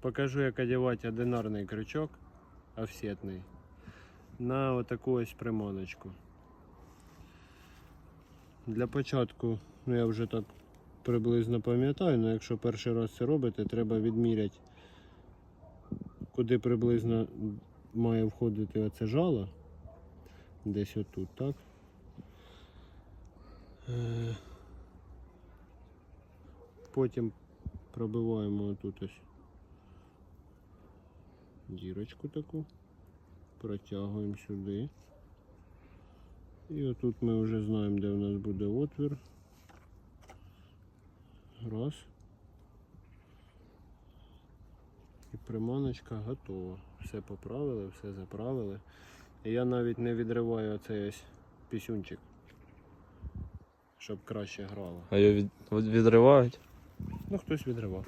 Покажу, як одягати одинарний крючок офсетний на отаку ось приманочку. Для початку, ну я вже так приблизно пам'ятаю, але якщо перший раз це робите, треба відміряти, куди приблизно має входити оце жало. Десь отут, так? Е, Потім пробиваємо отут ось дірочку таку, протягуємо сюди. І отут ми вже знаємо, де у нас буде отвір. Раз. І приманочка готова. Все поправили, все заправили. І я навіть не відриваю оцей ось пісюнчик, щоб краще грало. А його від- відривають? Ну, хтось відривав.